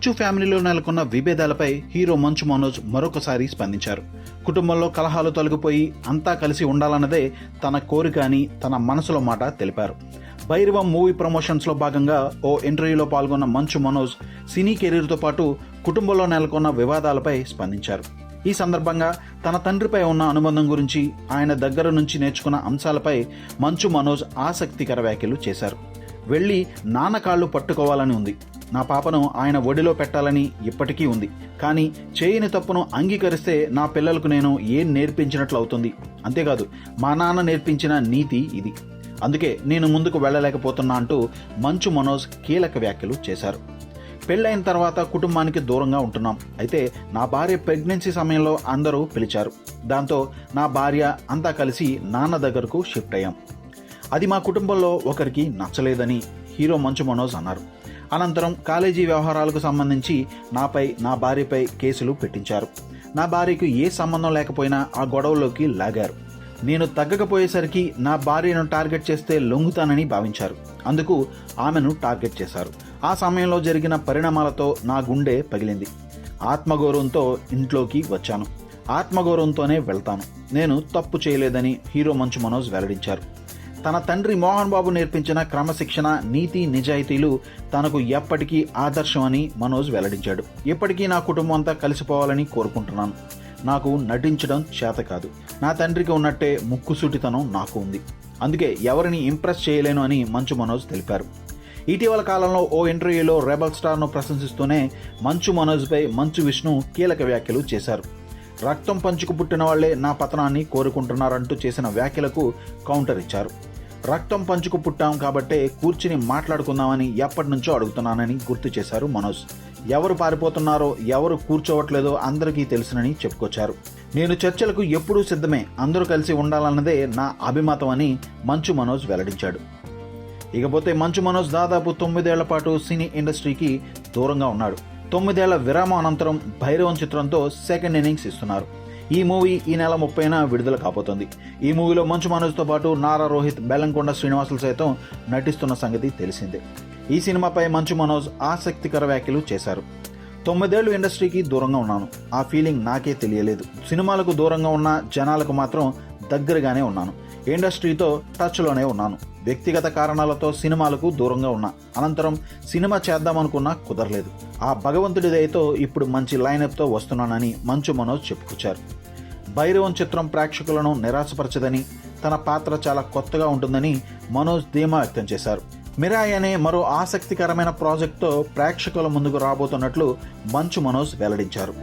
మంచు ఫ్యామిలీలో నెలకొన్న విభేదాలపై హీరో మంచు మనోజ్ మరొకసారి స్పందించారు. కుటుంబంలో కలహాలు తొలగిపోయి అంతా కలిసి ఉండాలన్నదే తన కోరిక అని తన మనసులో మాట తెలిపారు. భైరవం మూవీ ప్రమోషన్స్లో భాగంగా ఓ ఇంటర్వ్యూలో పాల్గొన్న మంచు మనోజ్ సినీ కెరీర్తో పాటు కుటుంబంలో నెలకొన్న వివాదాలపై స్పందించారు. ఈ సందర్భంగా తన తండ్రిపై ఉన్న అనుబంధం గురించి ఆయన దగ్గర నుంచి నేర్చుకున్న అంశాలపై మంచు మనోజ్ ఆసక్తికర వ్యాఖ్యలు చేశారు. వెళ్ళి నాన్న కాళ్ళు పట్టుకోవాలని ఉంది. నా పాపను ఆయన ఒడిలో పెట్టాలని ఇప్పటికీ ఉంది. కానీ చేయని తప్పును అంగీకరిస్తే నా పిల్లలకు నేను ఏం నేర్పించినట్లు అవుతుంది? అంతేకాదు మా నాన్న నేర్పించిన నీతి ఇది. అందుకే నేను ముందుకు వెళ్ళలేకపోతున్నా అంటూ మంచు మనోజ్ కీలక వ్యాఖ్యలు చేశారు. పెళ్ళైన తర్వాత కుటుంబానికి దూరంగా ఉంటున్నాం. అయితే నా భార్య ప్రెగ్నెన్సీ సమయంలో అందరూ పిలిచారు. దాంతో నా భార్య అంతా కలిసి నాన్న దగ్గరకు షిఫ్ట్ అయ్యాం. అది మా కుటుంబంలో ఒకరికి నచ్చలేదని హీరో మంచు మనోజ్ అన్నారు. అనంతరం కాలేజీ వ్యవహారాలకు సంబంధించి నాపై నా భార్యపై కేసులు పెట్టించారు. నా భార్యకు ఏ సంబంధం లేకపోయినా ఆ గొడవలోకి లాగారు. నేను తగ్గకపోయేసరికి నా భార్యను టార్గెట్ చేస్తే లొంగుతానని భావించారు. అందుకు ఆమెను టార్గెట్ చేశారు. ఆ సమయంలో జరిగిన పరిణామాలతో నా గుండె పగిలింది. ఆత్మగౌరవంతో ఇంట్లోకి వచ్చాను. ఆత్మగౌరవంతోనే వెళ్తాను. నేను తప్పు చేయలేదని హీరో మంచు మనోజ్ వెల్లడించారు. తన తండ్రి మోహన్ బాబు నేర్పించిన క్రమశిక్షణ నీతి నిజాయితీలు తనకు ఎప్పటికీ ఆదర్శం అని మనోజ్ వెల్లడించాడు. ఇప్పటికీ నా కుటుంబం అంతా కలిసిపోవాలని కోరుకుంటున్నాను. నాకు నటించడం చేత కాదు. నా తండ్రికి ఉన్నట్టే ముక్కుసూటితనం నాకు ఉంది. అందుకే ఎవరిని ఇంప్రెస్ చేయలేను అని మంచు మనోజ్ తెలిపారు. ఇటీవల కాలంలో ఓ ఇంటర్వ్యూలో రెబల్ స్టార్ను ప్రశంసిస్తూనే మంచు మనోజ్పై మంచు విష్ణు కీలక వ్యాఖ్యలు చేశారు. రక్తం పంచుకు పుట్టిన వాళ్ళే నా పతనాన్ని కోరుకుంటున్నారంటూ చేసిన వ్యాఖ్యలకు కౌంటర్ ఇచ్చారు. రక్తం పంచుకు పుట్టాం కాబట్టే కూర్చుని మాట్లాడుకుందామని ఎప్పటి నుంచో అడుగుతున్నానని గుర్తు చేశారు మనోజ్. ఎవరు పారిపోతున్నారో ఎవరు కూర్చోవట్లేదో అందరికీ తెలుసునని చెప్పుకొచ్చారు. నేను చర్చలకు ఎప్పుడూ సిద్ధమే అందరూ కలిసి ఉండాలన్నదే నా అభిమతం అని మంచు మనోజ్ వెల్లడించాడు. ఇకపోతే మంచు మనోజ్ దాదాపు తొమ్మిదేళ్ళ పాటు సినీ ఇండస్ట్రీకి దూరంగా ఉన్నాడు. తొమ్మిదేళ్ళ విరామం అనంతరం భైరవం చిత్రంతో సెకండ్ ఇన్నింగ్స్ ఇస్తున్నారు. ఈ మూవీ ఈ నెల ముప్పైన విడుదల కాబోతోంది. ఈ మూవీలో మంచు మనోజ్తో పాటు నారా రోహిత్ బెల్లంకొండ శ్రీనివాసులు సైతం నటిస్తున్న సంగతి తెలిసిందే. ఈ సినిమాపై మంచు మనోజ్ ఆసక్తికర వ్యాఖ్యలు చేశారు. తొమ్మిదేళ్ళు ఇండస్ట్రీకి దూరంగా ఉన్నాను. ఆ ఫీలింగ్ నాకే తెలియలేదు. సినిమాలకు దూరంగా ఉన్న జనాలకు మాత్రం దగ్గరగానే ఉన్నాను. ఇండస్ట్రీతో టచ్లోనే ఉన్నాను. వ్యక్తిగత కారణాలతో సినిమాలకు దూరంగా ఉన్నా. అనంతరం సినిమా చేద్దామనుకున్నా కుదరలేదు. ఆ భగవంతుడి దయతో ఇప్పుడు మంచి లైనప్తో వస్తున్నానని మంచు మనోజ్ చెప్పుకొచ్చారు. భైరవం చిత్రం ప్రేక్షకులను నిరాశపరచదని తన పాత్ర చాలా కొత్తగా ఉంటుందని మనోజ్ ధీమా వ్యక్తం చేశారు. మిరాయ్ అనే మరో ఆసక్తికరమైన ప్రాజెక్టుతో ప్రేక్షకుల ముందుకు రాబోతున్నట్లు మంచు మనోజ్ వెల్లడించారు.